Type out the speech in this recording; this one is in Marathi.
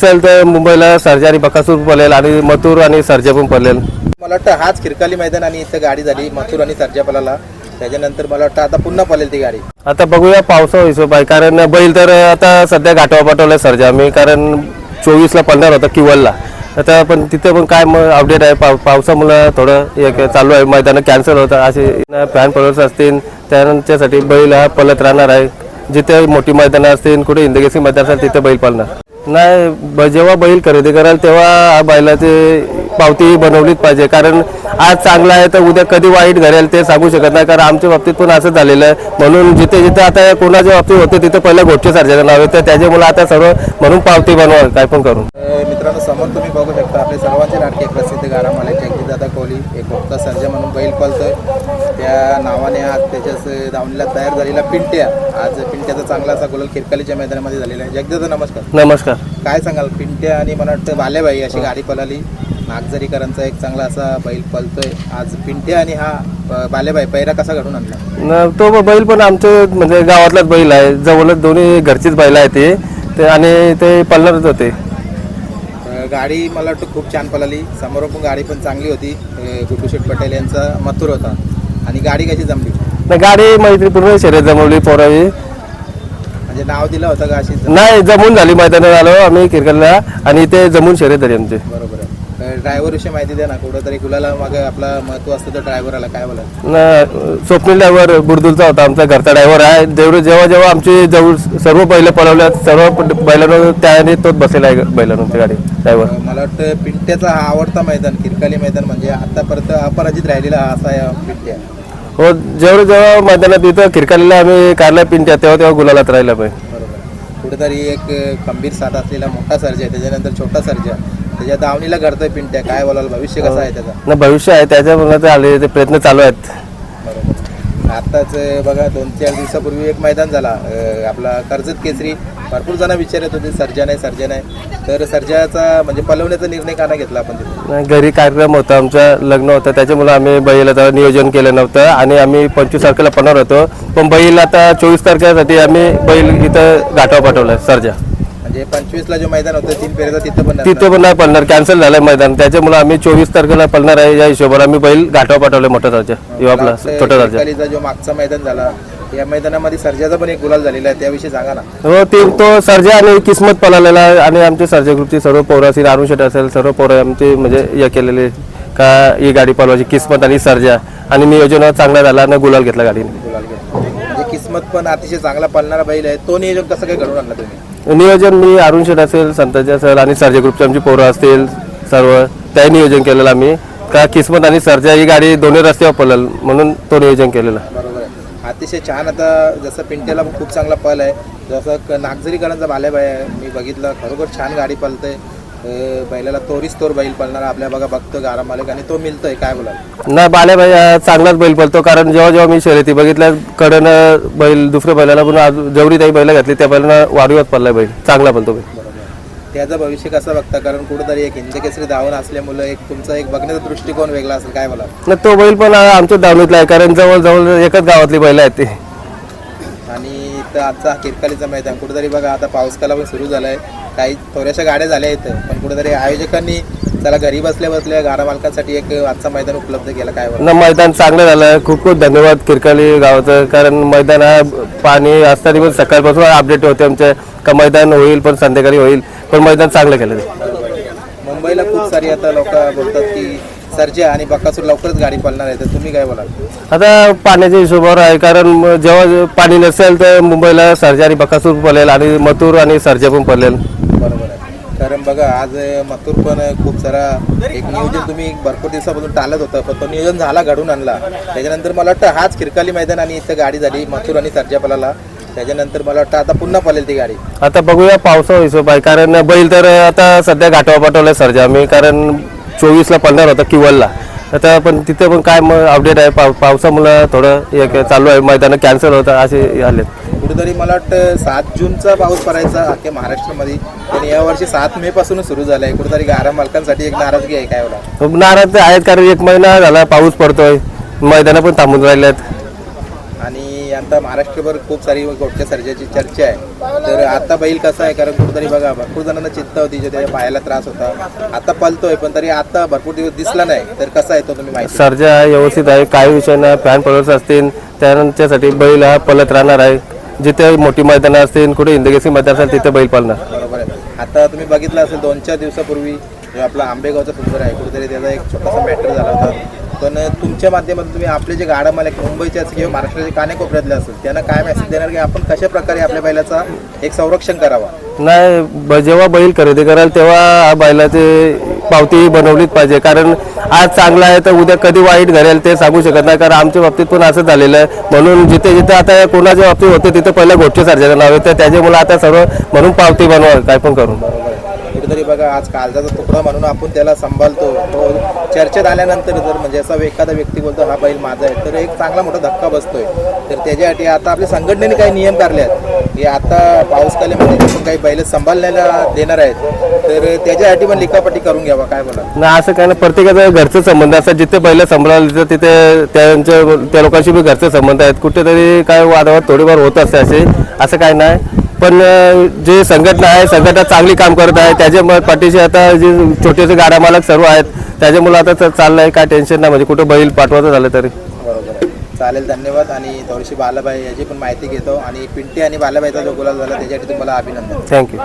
असेल तर मुंबईला सर्जा आणि बकासूर पळेल आणि मथुर आणि सर्जा पण पळेल. मला वाटतं हाच खिरकाली मैदान आणि इथं गाडी झाली मथुर आणि सर्जापलाला त्याच्यानंतर मला वाटतं आता पुन्हा पळेल ती गाडी. आता बघूया पावसा हिशोब आहे कारण बैल तर आता सध्या घाटावर पाठवलाय सर्जा. आम्ही कारण चोवीसला पडणार होता किवलला. आता पण तिथे पण काय मग अपडेट आहे? पाव पावसामुळं थोडं एक चालू आहे. मैदान कॅन्सल होतं. असे फॅन फॉलोअर्स असतील त्यांच्यासाठी बैल हा पलत राहणार आहे. जिथे मोठी मैदानं असतील कुठे इंदगेसी मैदान असेल तिथे बैल पळणार. नाही ब- जेव्हा बैल खरेदी कराल तेव्हा बैलाचे पावती बनवलीच पाहिजे. कारण आज चांगला आहे तर उद्या कधी वाईट घडेल ते सांगू शकत नाही. कारण आमच्या बाबतीत पण असं झालेलं आहे. म्हणून जिथे जिथे आता कोणाच्या बाबतीत होते तिथे पहिलं गोष्टी सर्जाचं नाव तर त्याच्यामुळे आता सर्व म्हणून पावती बनवा काय पण करून. मित्रांनो समोर तुम्ही बघू शकता आपले सर्वांचे लाडके प्रसिद्ध गाडा मालक जगदीदादा कोहली एक मोठा सर्जा म्हणून बैल पळतोय त्या नावाने आज त्याच्याच दावणीला तयार झालेला पिंट्या. आज पिंट्याचा चांगला असा गोल खिरकालीच्या मैदानामध्ये झालेला आहे. जगदीदा नमस्कार. नमस्कार. काय सांगाल? पिंट्या आणि मला वाटतं बालेबाई अशी गाडी पळाली. नागझरीकरांचा एक चांगला असा बैल पळतोय. आज पिंट्या आणि हा बालेबाई पैरा कसा घडून आणला? न तो बैल पण आमचे म्हणजे गावातलाच बैल आहे. जवळच दोन्ही घरचीच बैल आहे ते. ते आणि ते पळणारच होते. गाडी मला वाटतं खूप छान पळाली. समोर पण गाडी पण चांगली होती. अ, गुड्डू शेठ पटेल यांचा मथुर होता. आणि गाडी कशी जमली? न गाडी मैत्रीपूर्ण शर्यत जमवली पोरावी. म्हणजे नाव दिलं होतं का अशी? नाही जमून झाली मैदानात आलो आम्ही क्रिकेटला. आणि ते जमून शर्यत झाली आमची. बरोबर आहे. ड्रायव्हर विषयी माहिती द्या ना कुठंतरी गुलाला मागे आपला महत्त्व असतं तर ड्रायव्हरला काय बोला न स्वप्नील ड्रायव्हर बुरदुलचा होता आमचा घरचा ड्रायव्हर आहे. जेवढे जेव्हा जेव्हा आमची जवळ सर्व बैल पळवल्यात सर्व बैलांवर त्याने तोच बसलेला आहे बैलांवर गाडी ड्रायव्हर. मला वाटतं पिंट्याचा हा आवडता मैदान किरकाली मैदान म्हणजे आतापर्यंत अपराजित राहिलेला हा असा आहे पिंट्या. हो जेवढं जेव्हा मैदानात इथं खिरकालीला आम्ही काढला पिंट्या तेव्हा तेव्हा गुलालात राहिला पाहिजे कुठेतरी एक खंबीर साथ असलेला मोठा सर्जा आहे त्याच्यानंतर छोटा सर्जा. त्याच्या दावणीला घडतोय पिंट्या. काय बोलाल? भविष्य कसं आहे त्याचा? न भविष्य आहे. त्याच्यामुळे ते आले ते प्रयत्न चालू आहेत. बरोबर. आत्ताच अं, बघा दोन चार दिवसापूर्वी एक मैदान झाला. अं, आपला कर्जत केसरी. भरपूर जण विचारत होते सर्जन आहे सर्जन आहे तर सर्जाचा म्हणजे पलवण्याचा निर्णय का नाही घेतला आपण तिथे? नाही, घरी कार्यक्रम होता. आमचं लग्न होतं. त्याच्यामुळे आम्ही बैलाचं नियोजन केलं नव्हतं. आणि आम्ही पंचवीस तारखेला पडणार होतो. पण बैल आता चोवीस तारखेसाठी आम्ही बैल इथं घाटावर पाठवलाय सर्जा. म्हणजे पंचवीसला जो मैदान होतं तीन पेरेचा तिथं पण तिथे पण नाही पडणार कॅन्सल झालंय मैदान. त्याच्यामुळे आम्ही चोवीस तारखेला पडणार आहे या हिशोबाने आम्ही बैल घाटावर पाठवलाय मोठा सर्जा किंवा आपला छोटा सर्जा खिरकालीचा जो मागचा मैदान झाला या मैदानामध्ये सर्जाचा पण एक गुलाल झालेला आहे त्याविषयी सांगा ना. हो ते तो सर्जा आणि किस्मत पळालेला आहे आणि आमचे सर्जा ग्रुपची सर्व पोरं असतील अरुण शेट असेल सर्व पोरं आमचे म्हणजे हे केलेले का ही गाडी पळवायची किस्मत आणि सर्जा. आणि नियोजन चांगला झाला आणि गुलाल घेतला गाडीने. गुलाल घेतला. किस्मत पण अतिशय चांगला पळणारा बैल आहे. तो नियोजन कसं काय घडवून आणला तुम्ही? नियोजन मी अरुण शेठ असेल संताजी असेल आणि सर्जा ग्रुपची आमची पोरं असतील सर्व त्याही नियोजन केलेलं आम्ही. का किस्मत आणि सर्जा ही गाडी दोन्ही रस्त्यावर पळेल म्हणून तो नियोजन केलेलं. बरोबर आहे. अतिशय छान आता जसं पिंट्याला पण खूप चांगला पल आहे. जसं नागझरीकरांचा बालेबाई आहे. मी बघितलं खरोखर छान गाडी पळते. बैलाला तोरीस तोर बैल पळणारा आपल्या बघा बघतो गारा मालक आणि तो मिळतोय. काय बोला नाही बालेभाई हा चांगलाच बैल पळतो. कारण जेव्हा जेव्हा मी शर्यती बघितल्या कडनं बैल दुसऱ्या बैलाला पण आज- जेवढी काही बैल घातली त्या बैलांना वाढीवत पडलाय बैल. चांगला पळतो बैल. त्याचं भविष्य कसं बघता? कारण कुठेतरी एक हिंद केसरी धावून असल्यामुळे एक तुमचा एक बघण्याचा दृष्टिकोन वेगळा असेल. काय बोला न तो बैल पण आमच्या दावणीतला आहे. कारण जवळ जवळ एकच गावातली बैल आहेत ते. आणि तर आजचा किरकालीचा मैदान. कुठेतरी बघा आता पाऊसकाला पण सुरू झालाय. काही थोड्याशा गाड्या झाल्या इथं पण कुठेतरी आयोजकांनी त्याला घरी बसल्या बसल्या गाडा मालकांसाठी एक आजचा मैदान उपलब्ध केला. काय बोला न मैदान चांगलं झालं. खूप खूप धन्यवाद किरकाली गावाचं कारण मैदान हा पाणी असताना पण सकाळपासून अपडेट होते आमच्या का मैदान होईल पण संध्याकाळी होईल पण मैदान चांगलं केलं. सारी आता लोक बोलतात की सर्जा आणि बकासूर लवकरच गाडी पळणार आहे तर तुम्ही काय बोलाल? आता पाण्याच्या हिशोबावर आहे कारण जेव्हा पाणी नसेल तर मुंबईला सर्जा आणि बकासूर पळेल आणि मथुर आणि सर्जा पण पळेल. बरोबर आहे. कारण बघा आज मथुर पण खूप सारा एक नियोजन तुम्ही भरपूर दिवसापासून टाळत होतं पण तो नियोजन झाला घडून आणला. त्याच्यानंतर मला वाटतं हाच खिरकाली मैदान आणि इथं गाडी झाली मथुर आणि सर्जा पळाला. त्याच्यानंतर मला वाटतं आता पुन्हा पळेल ती गाडी. आता बघूया पावसा हिशोब आहे कारण बैल तर आता सध्या घाटावर पाठवलाय सर्जा. आम्ही कारण चोवीसला पडणार होता किवलला. आता पण तिथे पण काय मग अपडेट आहे? पाव पावसामुळं थोडं एक चालू आहे. मैदान कॅन्सल होतं असे आलेत. कुठेतरी मला वाटतं सात जूनचा पाऊस पडायचा अख्ख्या महाराष्ट्रामध्ये. आणि यावर्षी सात मे पासूनच सुरू झालाय. कुठेतरी गारा मालकांसाठी एक नाराजगी आहे काय खूप नाराज आहेत कारण एक महिना झाला पाऊस पडतोय. मैदानं पण थांबून राहिल्यात आणि आता महाराष्ट्रभर खूप सारी गोटच्या सर्जाची चर्चा आहे. तर आता बैल कसा आहे? कारण कुठेतरी बघा भरपूर जणांना चिंता होती जे त्याच्या पायाला त्रास होता. आता पलतोय पण तरी आता भरपूर दिवस दिसला नाही. तर कसा आहे तो तुम्ही माहिती सर्जा व्यवस्थित आहे. काही विषय नाही फॅन फॉलोअर्स असतील त्यांच्यासाठी बैल हा पलत राहणार आहे. जिथे मोठी मैदानं असतील कुठे इंदगेसी मैदान असेल तिथे बैल पालणार बरोबर आहे. आता तुम्ही बघितलं असेल दोन चार दिवसापूर्वी जो आपला आंबेगावचा सुंदर आहे कुठेतरी त्याचा एक छोटासा मॅटर झाला होता. पण तुमच्या माध्यमातून तुम्ही आपले जे गाडा मालक मुंबईचे असतील किंवा महाराष्ट्राचे कानेकोपऱ्यातले असेल त्यांना काय मेसेज देणार की आपण कशा प्रकारे आपल्या बैलाचा एक संरक्षण करावा? नाही ब- जेव्हा बैल खरेदी कराल तेव्हा हा पावती बनवलीच पाहिजे. कारण आज चांगला आहे तर उद्या कधी वाईट घडेल ते सांगू शकत नाही. कारण आमच्या बाबतीत पण असं झालेलं आहे. म्हणून जिथे जिथे आता कोणाच्या बाबतीत होते तिथे पहिल्या गोष्टी सर्जाचं नाव आहे तर त्याच्यामुळे आता सर्व म्हणून पावती बनवा काय पण करून तरी बघा आज काळजाचा तुकडा म्हणून आपण त्याला सांभाळतो तो चर्चेत आल्यानंतर जर म्हणजे असा एखादा व्यक्ती बोलतो हा बैल माझा आहे तर एक चांगला मोठा धक्का बसतोय. तर त्याच्यासाठी आता आपल्या संघटनेने काही नियम काढले आहेत. की आता पाऊस काल्यामध्ये काही बैल सांभाळण्याला देणार आहेत. तर त्याच्यासाठी पण लिखापटी करून घ्यावा काय बोला नाही असं काय ना प्रत्येकाचं घरचं संबंध असतात. जिथे बैल सांभाळलं तर तिथे त्यांच्या त्या लोकांशी बी घरचे संबंध आहेत. कुठेतरी काय वादावाद थोडीफार होत असते असे. असं काय नाही. पण जे संघटना आहे संघटना चांगली काम करत आहे त्याच्यामुळे पाठीशी आता जे छोटेसे गाडा मालक सर्व आहेत त्याच्यामुळे आता च- चाललंय काय टेन्शन नाही म्हणजे कुठं बैल पाठवायचं झालं तरी. बरोबर आहे. चालेल धन्यवाद. आणि थोडीशी बालाबाई याची पण माहिती घेतो. आणि पिंटे आणि बालाबाईचा जो गुलाल झाला त्याच्यासाठी तुम्हाला अभिनंदन. थँक्यू